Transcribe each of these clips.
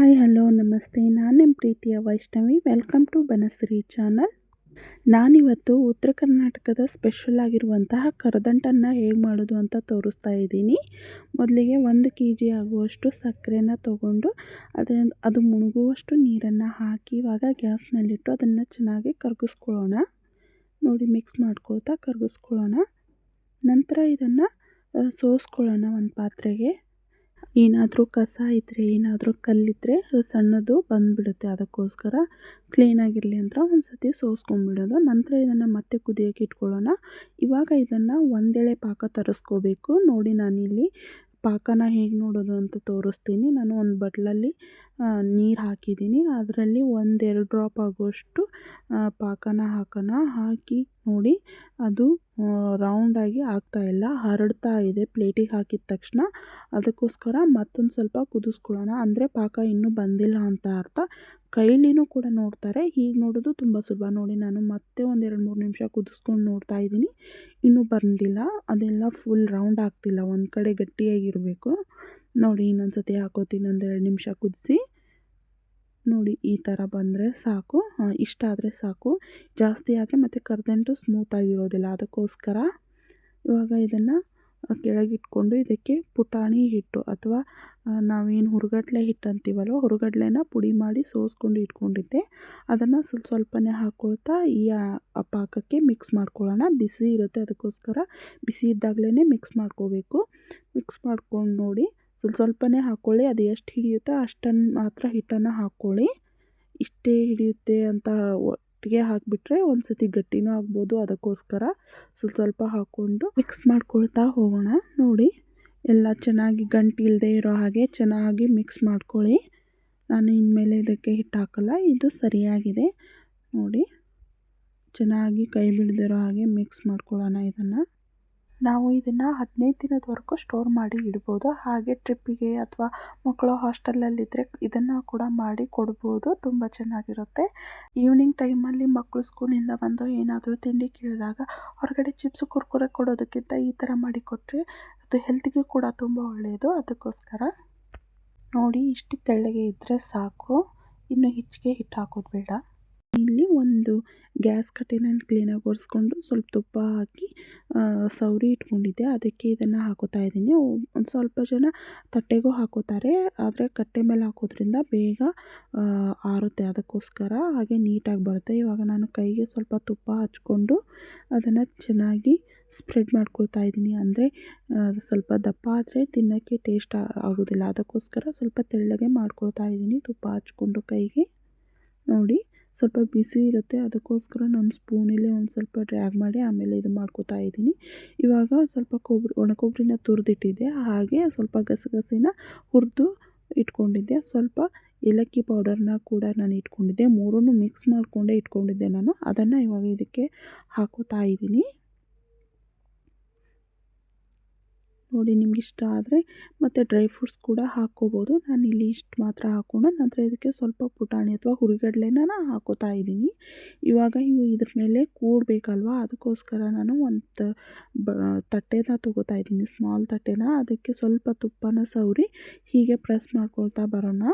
Hi, hello, ನಮಸ್ತೆ. ನಾನು ನಿಮ್ಮ ಪ್ರೀತಿಯ Vaishnavi. Welcome to Banashree channel ನಾನಿವತ್ತು ಉತ್ತರ ಕರ್ನಾಟಕದ ಸ್ಪೆಷಲ್ ಆಗಿರುವಂತಹ ಕರದಂಟನ್ನು ಹೇಗೆ ಮಾಡೋದು ಅಂತ ತೋರಿಸ್ತಾ ಇದ್ದೀನಿ. ಮೊದಲಿಗೆ ಒಂದು ಕೆ ಜಿ ಆಗುವಷ್ಟು ಸಕ್ಕರೆನ ತೊಗೊಂಡು ಅದನ್ನು ಅದು ಮುಳುಗುವಷ್ಟು ನೀರನ್ನು ಹಾಕಿ ಇವಾಗ ಗ್ಯಾಸ್ ಮೇಲಿಟ್ಟು ಅದನ್ನು ಚೆನ್ನಾಗಿ ಕರಗಿಸ್ಕೊಳ್ಳೋಣ. ನೋಡಿ ಮಿಕ್ಸ್ ಮಾಡ್ಕೊಳ್ತಾ ಕರಗಿಸ್ಕೊಳ್ಳೋಣ. ನಂತರ ಇದನ್ನು ಸೋಸ್ಕೊಳ್ಳೋಣ ಒಂದು ಪಾತ್ರೆಗೆ. ಏನಾದರೂ ಕಸ ಇದ್ದರೆ ಏನಾದರೂ ಕಲ್ಲಿದ್ದರೆ ಸಣ್ಣದು ಬಂದುಬಿಡುತ್ತೆ. ಅದಕ್ಕೋಸ್ಕರ ಕ್ಲೀನಾಗಿರಲಿ ಅಂತ ಒಂದು ಸತಿ ಸೋಸ್ಕೊಂಡ್ಬಿಡೋದು. ನಂತರ ಇದನ್ನು ಮತ್ತೆ ಕುದಿಯೋಕೆ ಇಟ್ಕೊಳ್ಳೋಣ. ಇವಾಗ ಇದನ್ನು ಒಂದೆಳೆ ಪಾಕ ತರಿಸ್ಕೋಬೇಕು. ನೋಡಿ ನಾನಿಲ್ಲಿ ಪಾಕನ ಹೇಗೆ ನೋಡೋದು ಅಂತ ತೋರಿಸ್ತೀನಿ. ನಾನು ಒಂದು ಬಟ್ಲಲ್ಲಿ ನೀರು ಹಾಕಿದ್ದೀನಿ. ಅದರಲ್ಲಿ ಒಂದೆರಡು ಡ್ರಾಪ್ ಆಗುವಷ್ಟು ಪಾಕನ ಹಾಕೋಣ. ಹಾಕಿ ನೋಡಿ, ಅದು ರೌಂಡಾಗಿ ಆಗ್ತಾಯಿಲ್ಲ ಹರಡ್ತಾ ಇದೆ. ಪ್ಲೇಟಿಗೆ ಹಾಕಿದ ತಕ್ಷಣ ಅದಕ್ಕೋಸ್ಕರ ಮತ್ತೊಂದು ಸ್ವಲ್ಪ ಕುದಿಸ್ಕೊಳ್ಳೋಣ. ಅಂದರೆ ಪಾಕ ಇನ್ನೂ ಬಂದಿಲ್ಲ ಅಂತ ಅರ್ಥ. ಕೈಲಿನೂ ಕೂಡ ನೋಡ್ತಾರೆ. ಹೀಗೆ ನೋಡೋದು ತುಂಬ ಸುಲಭ. ನೋಡಿ, ನಾನು ಮತ್ತೆ ಒಂದು ಎರಡು ಮೂರು ನಿಮಿಷ ಕುದಿಸ್ಕೊಂಡು ನೋಡ್ತಾ ಇದ್ದೀನಿ. ಇನ್ನೂ ಬಂದಿಲ್ಲ. ಅದೆಲ್ಲ ಫುಲ್ ರೌಂಡ್ ಆಗ್ತಿಲ್ಲ. ಒಂದು ಕಡೆ ಗಟ್ಟಿಯಾಗಿರಬೇಕು. ನೋಡಿ ಇನ್ನೊಂದು ಸತಿ ಹಾಕೋತೀನಿ ಒಂದೆರಡು ನಿಮಿಷ ಕುದಿಸಿ. ನೋಡಿ, ಈ ಥರ ಬಂದರೆ ಸಾಕು. ಇಷ್ಟ ಆದರೆ ಸಾಕು. ಜಾಸ್ತಿ ಆದರೆ ಮತ್ತು ಕರ್ದಂಟು ಸ್ಮೂತಾಗಿರೋದಿಲ್ಲ ಅದಕ್ಕೋಸ್ಕರ ಇವಾಗ ಇದನ್ನು ಕೆಳಗಿಟ್ಕೊಂಡು ಇದಕ್ಕೆ ಪುಟಾಣಿ ಹಿಟ್ಟು ಅಥವಾ ನಾವೇನು ಹುರುಗಡ್ಲೆ ಹಿಟ್ಟು ಅಂತೀವಲ್ವ, ಹುರುಗಡ್ಲೆನ ಪುಡಿ ಮಾಡಿ ಸೋಸ್ಕೊಂಡು ಇಟ್ಕೊಂಡಿದ್ದೆ. ಅದನ್ನು ಸ್ವಲ್ಪ ಸ್ವಲ್ಪನೇ ಹಾಕ್ಕೊಳ್ತಾ ಈ ಪಾಕಕ್ಕೆ ಮಿಕ್ಸ್ ಮಾಡ್ಕೊಳ್ಳೋಣ. ಬಿಸಿ ಇರುತ್ತೆ, ಅದಕ್ಕೋಸ್ಕರ ಬಿಸಿ ಇದ್ದಾಗಲೇ ಮಿಕ್ಸ್ ಮಾಡ್ಕೋಬೇಕು. ಮಿಕ್ಸ್ ಮಾಡ್ಕೊಂಡು ನೋಡಿ, ಸ್ವಲ್ಪ ಸ್ವಲ್ಪನೇ ಹಾಕ್ಕೊಳ್ಳಿ ಅದು ಎಷ್ಟು ಹಿಡಿಯುತ್ತೋ ಅಷ್ಟನ್ನು ಮಾತ್ರ ಹಿಟ್ಟನ್ನು ಹಾಕ್ಕೊಳ್ಳಿ ಇಷ್ಟೇ ಹಿಡಿಯುತ್ತೆ ಅಂತ ಒಟ್ಟಿಗೆ ಹಾಕಿಬಿಟ್ರೆ ಒಂದು ಸತಿ ಗಟ್ಟಿನೂ ಆಗ್ಬೋದು. ಅದಕ್ಕೋಸ್ಕರ ಸ್ವಲ್ಪ ಸ್ವಲ್ಪ ಹಾಕ್ಕೊಂಡು ಮಿಕ್ಸ್ ಮಾಡ್ಕೊಳ್ತಾ ಹೋಗೋಣ. ನೋಡಿ, ಎಲ್ಲ ಚೆನ್ನಾಗಿ ಗಂಟು ಇಲ್ಲದೆ ಇರೋ ಹಾಗೆ ಚೆನ್ನಾಗಿ ಮಿಕ್ಸ್ ಮಾಡ್ಕೊಳ್ಳಿ. ನಾನು ಇನ್ಮೇಲೆ ಇದಕ್ಕೆ ಹಿಟ್ಟು ಹಾಕಲ್ಲ, ಇದು ಸರಿಯಾಗಿದೆ. ನೋಡಿ, ಚೆನ್ನಾಗಿ ಕೈ ಬಿಡದಿರೋ ಹಾಗೆ ಮಿಕ್ಸ್ ಮಾಡ್ಕೊಳ್ಳೋಣ ಇದನ್ನು. ನಾವು ಇದನ್ನು ಹದಿನೈದು ದಿನದವರೆಗೂ ಸ್ಟೋರ್ ಮಾಡಿ ಇಡ್ಬೋದು. ಹಾಗೆ ಟ್ರಿಪ್ಪಿಗೆ ಅಥವಾ ಮಕ್ಕಳು ಹಾಸ್ಟೆಲಲ್ಲಿದ್ದರೆ ಇದನ್ನು ಕೂಡ ಮಾಡಿ ಕೊಡ್ಬೋದು. ತುಂಬ ಚೆನ್ನಾಗಿರುತ್ತೆ. ಈವ್ನಿಂಗ್ ಟೈಮಲ್ಲಿ ಮಕ್ಕಳು ಸ್ಕೂಲಿಂದ ಬಂದು ಏನಾದರೂ ತಿಂಡಿ ಕೇಳಿದಾಗ ಹೊರಗಡೆ ಚಿಪ್ಸ್ ಕುರ್ಕುರೆ ಕೊಡೋದಕ್ಕಿಂತ ಈ ಥರ ಮಾಡಿ ಕೊಟ್ಟರೆ ಅದು ಹೆಲ್ತಿಗೂ ಕೂಡ ತುಂಬ ಒಳ್ಳೆಯದು ಅದಕ್ಕೋಸ್ಕರ ನೋಡಿ ಇಷ್ಟು ತೆಳ್ಳಗೆ ಇದ್ದರೆ ಸಾಕು. ಇನ್ನು ಹೆಚ್ಚಿಗೆ ಹಿಟ್ಟು ಹಾಕೋದು ಬೇಡ. ಇಲ್ಲಿ ಒಂದು ಗ್ಯಾಸ್ ಕಟ್ಟೆನ ಕ್ಲೀನಾಗಿ ಒರೆಸ್ಕೊಂಡು ಸ್ವಲ್ಪ ತುಪ್ಪ ಹಾಕಿ ಸೌರಿ ಇಟ್ಕೊಂಡಿದ್ದೆ. ಅದಕ್ಕೆ ಇದನ್ನು ಹಾಕೋತಾ ಇದ್ದೀನಿ. ಒಂದು ಸ್ವಲ್ಪ ಜನ ತಟ್ಟೆಗೂ ಹಾಕೋತಾರೆ. ಆದರೆ ಕಟ್ಟೆ ಮೇಲೆ ಹಾಕೋದ್ರಿಂದ ಬೇಗ ಆರುತ್ತೆ. ಅದಕ್ಕೋಸ್ಕರ ಹಾಗೆ ನೀಟಾಗಿ ಬರುತ್ತೆ. ಇವಾಗ ನಾನು ಕೈಗೆ ಸ್ವಲ್ಪ ತುಪ್ಪ ಹಚ್ಕೊಂಡು ಅದನ್ನು ಚೆನ್ನಾಗಿ ಸ್ಪ್ರೆಡ್ ಮಾಡ್ಕೊಳ್ತಾ ಇದ್ದೀನಿ. ಅಂದರೆ ಸ್ವಲ್ಪ ದಪ್ಪ ಆದರೆ ತಿನ್ನೋಕ್ಕೆ ಟೇಸ್ಟ್ ಆಗೋದಿಲ್ಲ. ಅದಕ್ಕೋಸ್ಕರ ಸ್ವಲ್ಪ ತೆಳ್ಳಗೆ ಮಾಡ್ಕೊಳ್ತಾ ಇದ್ದೀನಿ. ತುಪ್ಪ ಹಚ್ಕೊಂಡು ಕೈಗೆ. ನೋಡಿ. ಸ್ವಲ್ಪ ಬಿಸಿ ಇರುತ್ತೆ. ಅದಕ್ಕೋಸ್ಕರ ನಾನು ಸ್ಪೂನಲ್ಲೇ ಒಂದು ಸ್ವಲ್ಪ ಡ್ರ್ಯಾಗ್ ಮಾಡಿ ಆಮೇಲೆ ಇದು ಮಾಡ್ಕೋತಾ ಇದ್ದೀನಿ. ಇವಾಗ ಸ್ವಲ್ಪ ಕೊಬ್ಬರಿ ಒಣಕೊಬ್ಬರಿನ ತುರಿದಿಟ್ಟಿದ್ದೆ ಹಾಗೆ ಸ್ವಲ್ಪ ಗಸಗಸೆನ ಹುರಿದು ಇಟ್ಕೊಂಡಿದ್ದೆ. ಸ್ವಲ್ಪ ಏಲಕ್ಕಿ ಪೌಡರ್ನ ಕೂಡ ನಾನು ಇಟ್ಕೊಂಡಿದ್ದೆ. ಮೂರನ್ನು ಮಿಕ್ಸ್ ಮಾಡಿಕೊಂಡೇ ಇಟ್ಕೊಂಡಿದ್ದೆ ನಾನು. ಅದನ್ನು ಇವಾಗ ಇದಕ್ಕೆ ಹಾಕೋತಾ ಇದ್ದೀನಿ. ನೋಡಿ ನಿಮ್ಗೆ ಇಷ್ಟ ಆದರೆ ಮತ್ತು ಡ್ರೈ ಫ್ರೂಟ್ಸ್ ಕೂಡ ಹಾಕ್ಕೋಬೋದು. ನಾನು ಇಲ್ಲಿ ಇಷ್ಟು ಮಾತ್ರ ಹಾಕ್ಕೊಂಡು ನಂತರ ಇದಕ್ಕೆ ಸ್ವಲ್ಪ ಪುಟಾಣಿ ಅಥವಾ ಹುರಿಗಡಲೆನ ಹಾಕೋತಾ ಇದ್ದೀನಿ. ಇವಾಗ ಇವು ಇದ್ರ ಮೇಲೆ ಕೂಡಬೇಕಲ್ವ? ಅದಕ್ಕೋಸ್ಕರ ನಾನು ಒಂದು ಬ, ತಟ್ಟೆನ ತೊಗೋತಾ ಇದ್ದೀನಿ ಸ್ಮಾಲ್ ತಟ್ಟೆನ. ಅದಕ್ಕೆ ಸ್ವಲ್ಪ ತುಪ್ಪನ ಸವರಿ ಹೀಗೆ ಪ್ರೆಸ್ ಮಾಡ್ಕೊಳ್ತಾ ಬರೋಣ.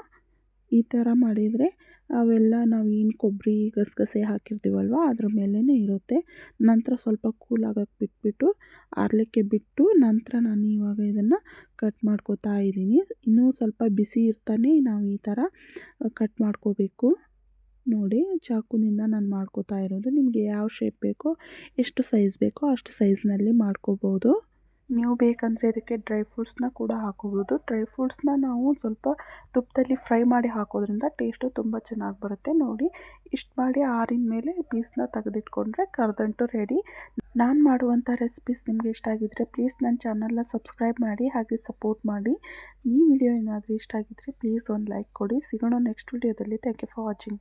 ಈ ಥರ ಮಾಡಿದರೆ ಅವೆಲ್ಲ ನಾವು ಏನು ಕೊಬ್ಬರಿ ಗಸಗಸೆ ಹಾಕಿರ್ತೀವಲ್ವ? ಅದ್ರ ಮೇಲೇ ಇರುತ್ತೆ. ನಂತರ ಸ್ವಲ್ಪ ಕೂಲ್ ಆಗೋಕ್ಕೆ ಬಿಟ್ಬಿಟ್ಟು, ಆರಲಿಕ್ಕೆ ಬಿಟ್ಟು ನಂತರ ನಾನು ಇವಾಗ ಇದನ್ನು ಕಟ್ ಮಾಡ್ಕೋತಾ ಇದ್ದೀನಿ. ಇನ್ನೂ ಸ್ವಲ್ಪ ಬಿಸಿ ಇರ್ತಾನೆ ನಾವು ಈ ಥರ ಕಟ್ ಮಾಡ್ಕೋಬೇಕು. ನೋಡಿ, ಚಾಕುನಿಂದ ನಾನು ಮಾಡ್ಕೋತಾ ಇರೋದು. ನಿಮಗೆ ಯಾವ ಶೇಪ್ ಬೇಕೋ, ಎಷ್ಟು ಸೈಜ್ ಬೇಕೋ ಅಷ್ಟು ಸೈಜ್ನಲ್ಲಿ ಮಾಡ್ಕೋಬೋದು. ನೀವು ಬೇಕಂದರೆ ಇದಕ್ಕೆ ಡ್ರೈ ಫ್ರೂಟ್ಸ್ನ ಕೂಡ ಹಾಕೋಬೋದು. ಡ್ರೈ ಫ್ರೂಟ್ಸ್ನ ನಾವು ಸ್ವಲ್ಪ ತುಪ್ಪದಲ್ಲಿ ಫ್ರೈ ಮಾಡಿ ಹಾಕೋದ್ರಿಂದ ಟೇಸ್ಟು ತುಂಬ ಚೆನ್ನಾಗಿ ಬರುತ್ತೆ. ನೋಡಿ, ಇಷ್ಟು ಮಾಡಿ ಆರಿದ ಮೇಲೆ ಪೀಸ್ನ ತೆಗೆದಿಟ್ಕೊಂಡ್ರೆ ಕರ್ದಂಟು ರೆಡಿ ನಾನು ಮಾಡುವಂಥ ರೆಸಿಪೀಸ್ ನಿಮಗೆ ಇಷ್ಟ ಆಗಿದ್ದರೆ ಪ್ಲೀಸ್ ನನ್ನ ಚಾನಲ್ನ ಸಬ್ಸ್ಕ್ರೈಬ್ ಮಾಡಿ, ಹಾಗೆ ಸಪೋರ್ಟ್ ಮಾಡಿ. ಈ ವಿಡಿಯೋ ಏನಾದರೂ ಇಷ್ಟ ಆಗಿದ್ದರೆ ಪ್ಲೀಸ್ ಒಂದು ಲೈಕ್ ಕೊಡಿ. ಸಿಗೋಣ ನೆಕ್ಸ್ಟ್ ವಿಡಿಯೋದಲ್ಲಿ ಥ್ಯಾಂಕ್ ಯು ಫಾರ್ ವಾಚಿಂಗ್